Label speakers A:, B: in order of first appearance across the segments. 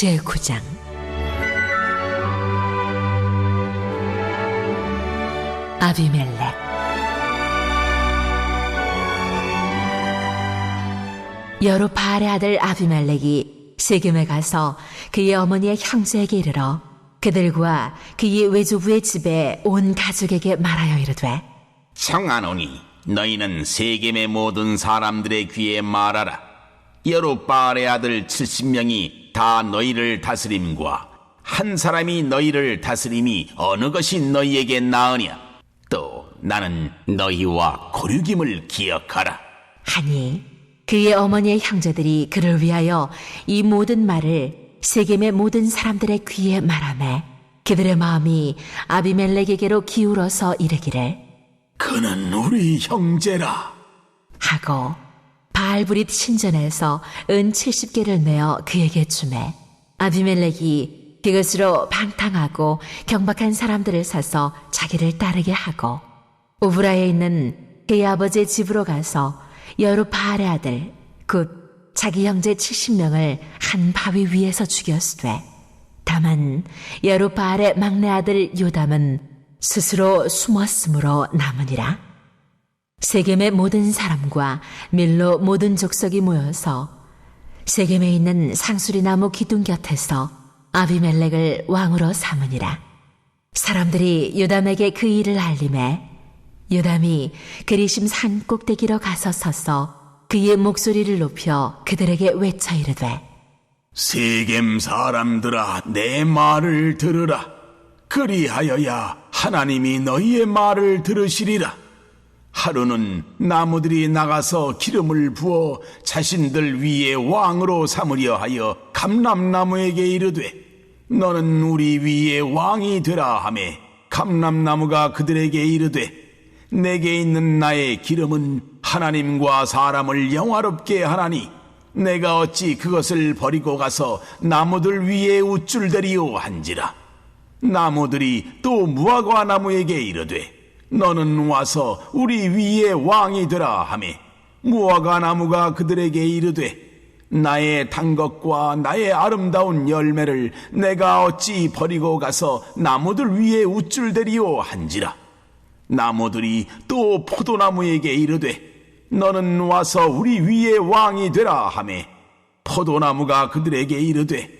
A: 제9장 아비멜렉 여로바알의 아들 아비멜렉이 세겜에 가서 그의 어머니의 형제에게 이르러 그들과 그의 외조부의 집에 온 가족에게 말하여 이르되
B: 청하노니 너희는 세겜의 모든 사람들의 귀에 말하라. 여룻바알의 아들 70명이 다 너희를 다스림과 한 사람이 너희를 다스림이 어느 것이 너희에게 나으냐? 또 나는 너희와 고륙임을 기억하라.
A: 하니 그의 어머니의 형제들이 그를 위하여 이 모든 말을 세겜의 모든 사람들의 귀에 말하매 그들의 마음이 아비멜렉에게로 기울어서 이르기를
B: 그는 우리 형제라.
A: 하고 바알브릿 신전에서 은 70개를 내어 그에게 주매 아비멜렉이 그것으로 방탕하고 경박한 사람들을 사서 자기를 따르게 하고 오브라에 있는 그의 아버지의 집으로 가서 여러 바알의 아들 곧 자기 형제 70명을 한 바위 위에서 죽였으되 다만 여러 바알의 막내 아들 요담은 스스로 숨었으므로 남으니라. 세겜의 모든 사람과 밀로 모든 족속이 모여서 세겜에 있는 상수리 나무 기둥 곁에서 아비멜렉을 왕으로 삼으니라. 사람들이 요담에게 그 일을 알림해 요담이 그리심 산 꼭대기로 가서 서서 그의 목소리를 높여 그들에게 외쳐 이르되
B: 세겜 사람들아 내 말을 들으라. 그리하여야 하나님이 너희의 말을 들으시리라. 하루는 나무들이 나가서 기름을 부어 자신들 위에 왕으로 삼으려 하여 감람나무에게 이르되 너는 우리 위에 왕이 되라 하매 감람나무가 그들에게 이르되 내게 있는 나의 기름은 하나님과 사람을 영화롭게 하나니 내가 어찌 그것을 버리고 가서 나무들 위에 우쭐대리오 한지라. 나무들이 또 무화과 나무에게 이르되 너는 와서 우리 위에 왕이 되라 하매 무화과 나무가 그들에게 이르되 나의 단 것과 나의 아름다운 열매를 내가 어찌 버리고 가서 나무들 위에 우쭐대리오 한지라. 나무들이 또 포도나무에게 이르되 너는 와서 우리 위에 왕이 되라 하매 포도나무가 그들에게 이르되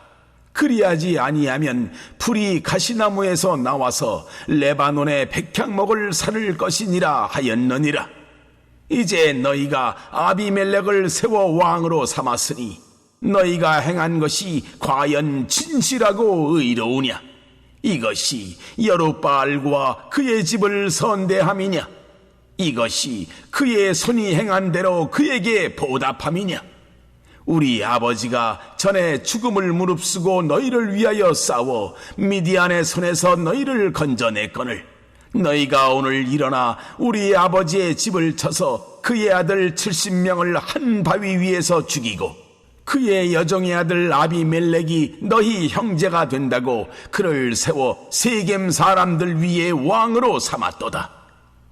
B: 그리하지 아니하면 풀이 가시나무에서 나와서 레바논의 백향 먹을 살을 것이니라 하였느니라. 이제 너희가 아비멜렉을 세워 왕으로 삼았으니 너희가 행한 것이 과연 진실하고 의로우냐? 이것이 여룻바알과 그의 집을 선대함이냐? 이것이 그의 손이 행한 대로 그에게 보답함이냐? 우리 아버지가 전에 죽음을 무릅쓰고 너희를 위하여 싸워 미디안의 손에서 너희를 건져냈거늘 너희가 오늘 일어나 우리 아버지의 집을 쳐서 그의 아들 70명을 한 바위 위에서 죽이고 그의 여종의 아들 아비멜렉이 너희 형제가 된다고 그를 세워 세겜 사람들 위에 왕으로 삼았도다.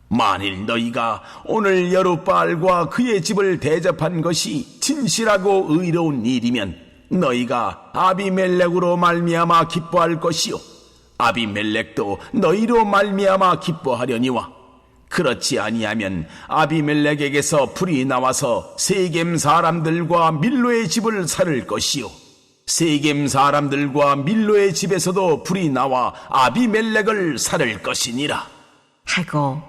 B: 만일 너희가 오늘 여룻바알과 그의 집을 대접한 것이 진실하고 의로운 일이면 너희가 아비멜렉으로 말미암아 기뻐할 것이요. 아비멜렉도 너희로 말미암아 기뻐하려니와 그렇지 아니하면 아비멜렉에게서 불이 나와서 세겜 사람들과 밀로의 집을 살을 것이요. 세겜 사람들과 밀로의 집에서도 불이 나와 아비멜렉을 살을 것이니라.
A: 하고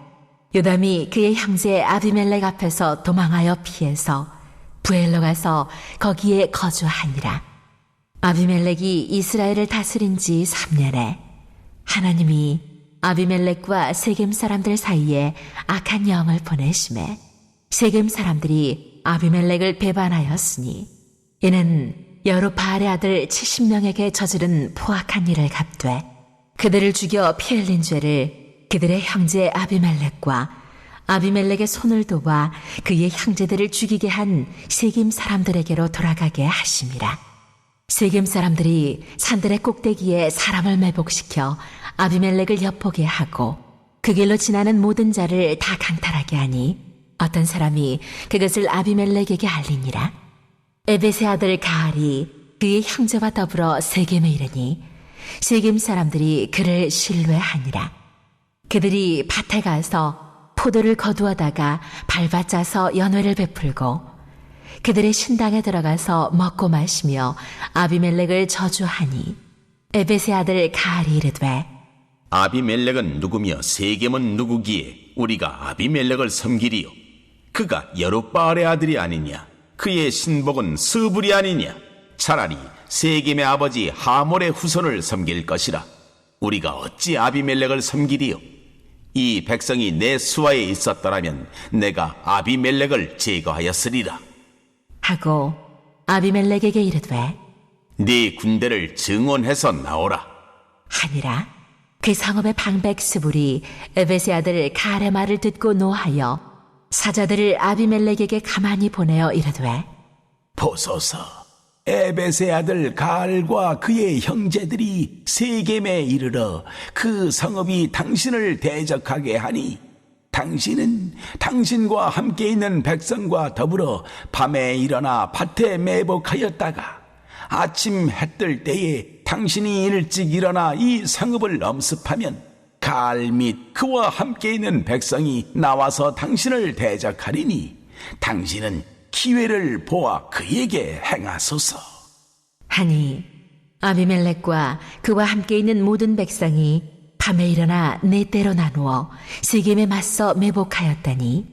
A: 요담이 그의 형제 아비멜렉 앞에서 도망하여 피해서 부엘로 가서 거기에 거주하니라. 아비멜렉이 이스라엘을 다스린 지 3년에 하나님이 아비멜렉과 세겜 사람들 사이에 악한 영을 보내심에 세겜 사람들이 아비멜렉을 배반하였으니 이는 여러 바알의 아들 70명에게 저지른 포악한 일을 갚되 그들을 죽여 피 흘린 죄를 그들의 형제 아비멜렉과 아비멜렉의 손을 도와 그의 형제들을 죽이게 한 세김 사람들에게로 돌아가게 하심이라. 세겜 사람들이 산들의 꼭대기에 사람을 매복시켜 아비멜렉을 엿보게 하고 그 길로 지나는 모든 자를 다 강탈하게 하니 어떤 사람이 그것을 아비멜렉에게 알리니라. 에베세 아들 가알이 그의 형제와 더불어 세겜에 이르니 세겜 사람들이 그를 신뢰하니라. 그들이 밭에 가서 포도를 거두어다가 밟아짜서 연회를 베풀고 그들의 신당에 들어가서 먹고 마시며 아비멜렉을 저주하니 에베세 아들 가알이 이르되
B: 아비멜렉은 누구며 세겜은 누구기에 우리가 아비멜렉을 섬기리요? 그가 여룻바알의 아들이 아니냐? 그의 신복은 스불이 아니냐? 차라리 세겜의 아버지 하몰의 후손을 섬길 것이라. 우리가 어찌 아비멜렉을 섬기리요 이 백성이 내 수하에 있었더라면 내가 아비멜렉을 제거하였으리라.
A: 하고 아비멜렉에게 이르되
B: 네 군대를 증원해서 나오라.
A: 하니라. 그 성읍의 방백 스불이 에베세 아들 말을 듣고 노하여 사자들을 아비멜렉에게 가만히 보내어 이르되
B: 보소서 에베세 아들 가알과 그의 형제들이 세겜에 이르러 그 성읍이 당신을 대적하게 하니 당신은 당신과 함께 있는 백성과 더불어 밤에 일어나 밭에 매복하였다가 아침 해 뜰 때에 당신이 일찍 일어나 이 성읍을 엄습하면 가알 및 그와 함께 있는 백성이 나와서 당신을 대적하리니 당신은 기회를 보아 그에게 행하소서.
A: 하니 아비멜렉과 그와 함께 있는 모든 백성이 밤에 일어나 네 때로 나누어 세겜에 맞서 매복하였다니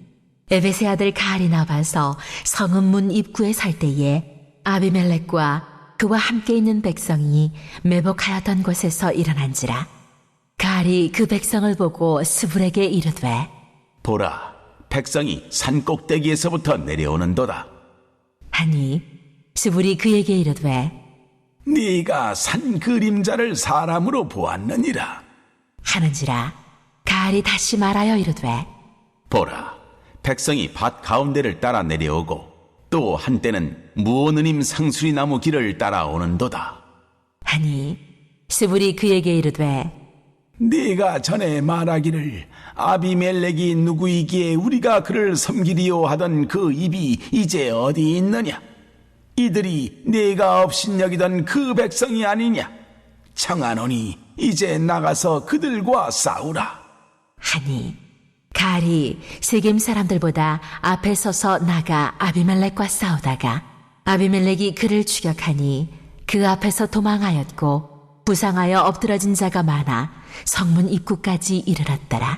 A: 에베세 아들 가알이 나와서 성읍 문 입구에 살 때에 아비멜렉과 그와 함께 있는 백성이 매복하였던 곳에서 일어난지라 가알이 그 백성을 보고 스불에게 이르되
B: 보라, 백성이 산 꼭대기에서부터 내려오는도다.
A: 하니 스불이 그에게 이르되
B: 네가 산 그림자를 사람으로 보았느니라.
A: 하는지라 가알이 다시 말하여 이르되
B: 보라, 백성이 밭 가운데를 따라 내려오고 또 한때는 무오느님 상수리 나무 길을 따라오는도다.
A: 하니 스불이 그에게 이르되
B: 네가 전에 말하기를 아비멜렉이 누구이기에 우리가 그를 섬기리요 하던 그 입이 이제 어디 있느냐? 이들이 네가 업신여기던 그 백성이 아니냐? 청하노니 이제 나가서 그들과 싸우라.
A: 하니 가알이 세겜 사람들보다 앞에 서서 나가 아비멜렉과 싸우다가 아비멜렉이 그를 추격하니 그 앞에서 도망하였고 부상하여 엎드러진 자가 많아 성문 입구까지 이르렀더라.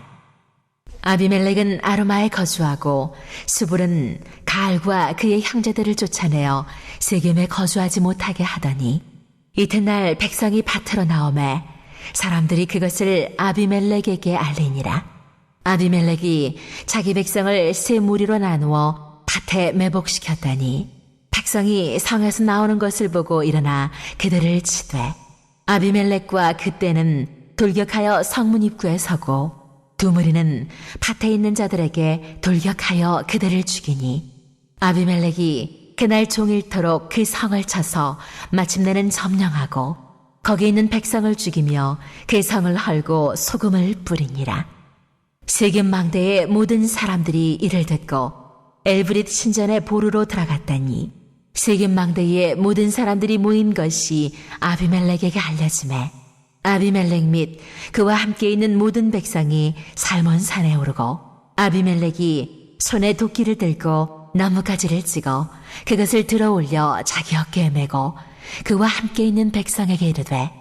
A: 아비멜렉은 아르마에 거주하고 수불은 가알과 그의 형제들을 쫓아내어 세겜에 거주하지 못하게 하더니 이튿날 백성이 밭으로 나오매 사람들이 그것을 아비멜렉에게 알리니라. 아비멜렉이 자기 백성을 세 무리로 나누어 밭에 매복시켰더니 백성이 성에서 나오는 것을 보고 일어나 그들을 치되 아비멜렉과 그때는 돌격하여 성문 입구에 서고 두 무리는 밭에 있는 자들에게 돌격하여 그들을 죽이니 아비멜렉이 그날 종일토록 그 성을 쳐서 마침내는 점령하고 거기 있는 백성을 죽이며 그 성을 헐고 소금을 뿌리니라. 세겜 망대의 모든 사람들이 이를 듣고 엘브릿 신전의 보루로 들어갔다니 세겜 망대의 모든 사람들이 모인 것이 아비멜렉에게 알려지매 아비멜렉 및 그와 함께 있는 모든 백성이 살몬 산에 오르고 아비멜렉이 손에 도끼를 들고 나뭇가지를 찍어 그것을 들어 올려 자기 어깨에 메고 그와 함께 있는 백성에게 이르되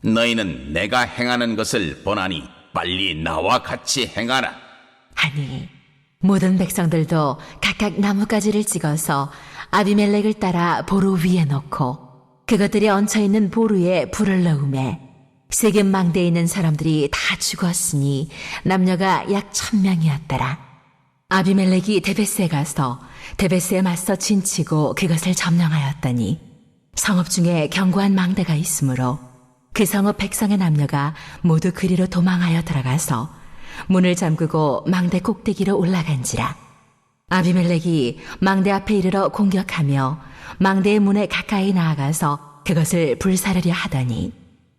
B: 너희는 내가 행하는 것을 보나니 빨리 나와 같이 행하라.
A: 하니 모든 백성들도 각각 나뭇가지를 찍어서 아비멜렉을 따라 보루 위에 놓고 그것들이 얹혀 있는 보루에 불을 넣음에 세겜 망대에 있는 사람들이 다 죽었으니 남녀가 약 천명이었더라. 아비멜렉이 데베스에 가서 데베스에 맞서 진치고 그것을 점령하였더니 성읍 중에 견고한 망대가 있으므로 그 성읍 백성의 남녀가 모두 그리로 도망하여 들어가서 문을 잠그고 망대 꼭대기로 올라간지라. 아비멜렉이 망대 앞에 이르러 공격하며 망대의 문에 가까이 나아가서 그것을 불사르려 하더니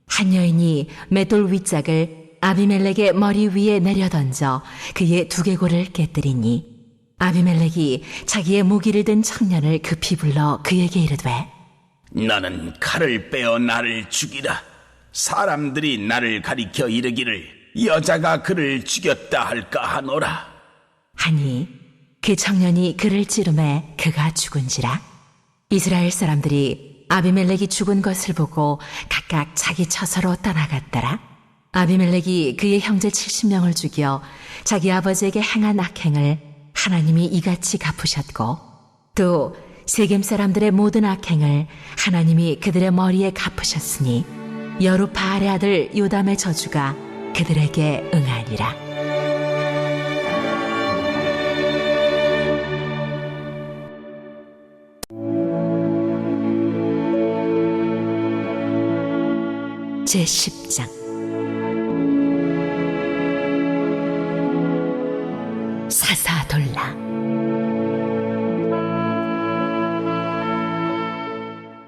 A: 한 여인이 맷돌 윗짝을 아비멜렉의 머리 위에 내려던져 그의 두개골을 깨뜨리니 아비멜렉이 자기의 무기를 든 청년을 급히 불러 그에게 이르되
B: 나는 칼을 빼어 나를 죽이라. 사람들이 나를 가리켜 이르기를 여자가 그를 죽였다 할까 하노라.
A: 하니 그 청년이 그를 찌르매 그가 죽은지라 이스라엘 사람들이 아비멜렉이 죽은 것을 보고 각각 자기 처서로 떠나갔더라 아비멜렉이 그의 형제 70명을 죽여 자기 아버지에게 행한 악행을 하나님이 이같이 갚으셨고 또 세겜 사람들의 모든 악행을 하나님이 그들의 머리에 갚으셨으니 여루바알의 아들 요담의 저주가 그들에게 응하니라. 제10장. 사사돌라.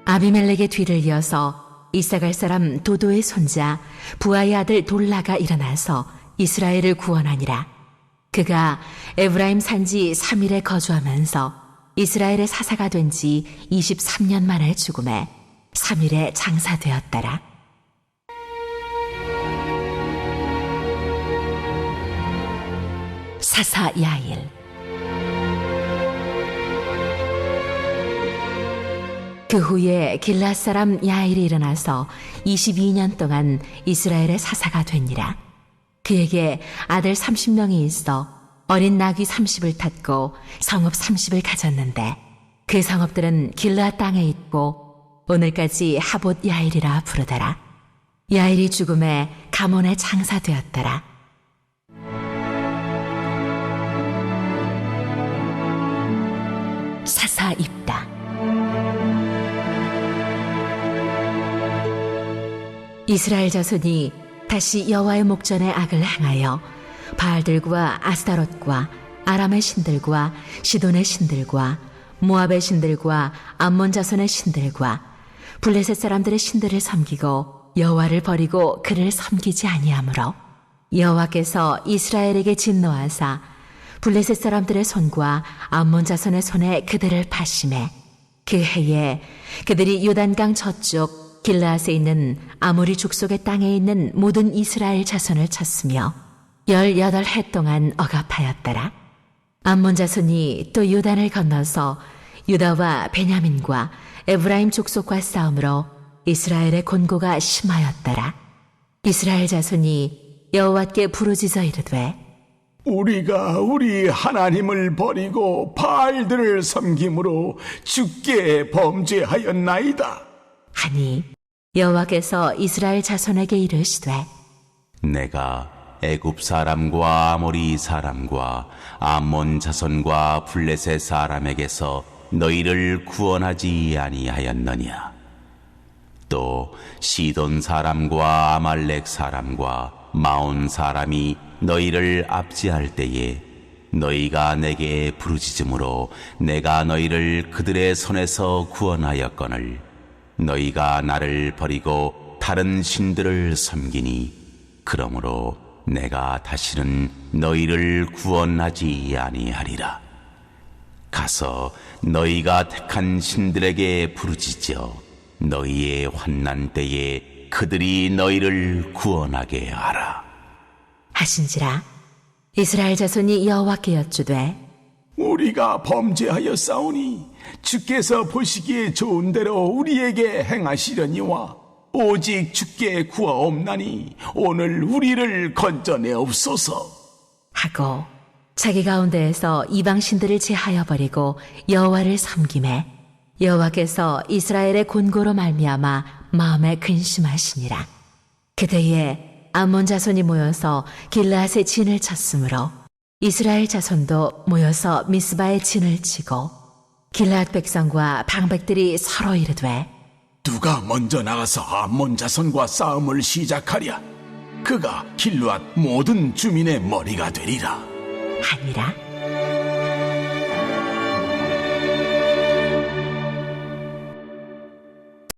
A: 아비멜렉의 뒤를 이어서 이사갈 사람 도도의 손자 부하의 아들 돌라가 일어나서 이스라엘을 구원하니라 그가 에브라임 산지 3일에 거주하면서 이스라엘의 사사가 된 지 23년 만에 죽음에 3일에 장사되었더라. 사사 야일 그 후에 길라 사람 야일이 일어나서 22년 동안 이스라엘의 사사가 되니라. 그에게 아들 30명이 있어 어린 나귀 30을 탔고 성읍 30을 가졌는데 그 성읍들은 길라 땅에 있고 오늘까지 하봇 야일이라 부르더라. 야일이 죽음에 가몬에 장사되었더라. 이스라엘 자손이 다시 여호와의 목전에 악을 행하여 바알들과 아스타롯과 아람의 신들과 시돈의 신들과 모압의 신들과 암몬 자손의 신들과 블레셋 사람들의 신들을 섬기고 여호와를 버리고 그를 섬기지 아니하므로 여호와께서 이스라엘에게 진노하사 블레셋 사람들의 손과 암몬 자손의 손에 그들을 파심해 그 해에 그들이 요단강 저쪽 길라앗에 있는 아모리 족속의 땅에 있는 모든 이스라엘 자손을 쳤으며 열여덟 해 동안 억압하였더라. 암몬 자손이 또 요단을 건너서 유다와 베냐민과 에브라임 족속과 싸움으로 이스라엘의 곤고가 심하였더라. 이스라엘 자손이 여호와께 부르짖어 이르되
B: 우리가 우리 하나님을 버리고 바알들을 섬김으로 죽게 범죄하였나이다.
A: 하니 여호와께서 이스라엘 자손에게 이르시되
C: 내가 애굽 사람과 아모리 사람과 암몬 자손과 블레셋 사람에게서 너희를 구원하지 아니하였느냐? 또 시돈 사람과 아말렉 사람과 마온 사람이 너희를 압제할 때에 너희가 내게 부르짖음으로 내가 너희를 그들의 손에서 구원하였거늘 너희가 나를 버리고 다른 신들을 섬기니 그러므로 내가 다시는 너희를 구원하지 아니하리라. 가서 너희가 택한 신들에게 부르짖어 너희의 환난 때에 그들이 너희를 구원하게 하라.
A: 하신지라. 이스라엘 자손이 여호와께 여쭈되
B: 우리가 범죄하였사오니 주께서 보시기에 좋은 대로 우리에게 행하시려니와 오직 주께 구하옵나니 오늘 우리를 건져내옵소서.
A: 하고 자기 가운데에서 이방 신들을 제하여 버리고 여호와를 섬김에 여호와께서 이스라엘의 곤고로 말미암아 마음에 근심하시니라 그때에 암몬 자손이 모여서 길라앗의 진을 쳤으므로 이스라엘 자손도 모여서 미스바의 진을 치고 길라앗 백성과 방백들이 서로 이르되
B: 누가 먼저 나가서 암몬 자손과 싸움을 시작하랴? 그가 길루앗 모든 주민의 머리가 되리라.
A: 하니라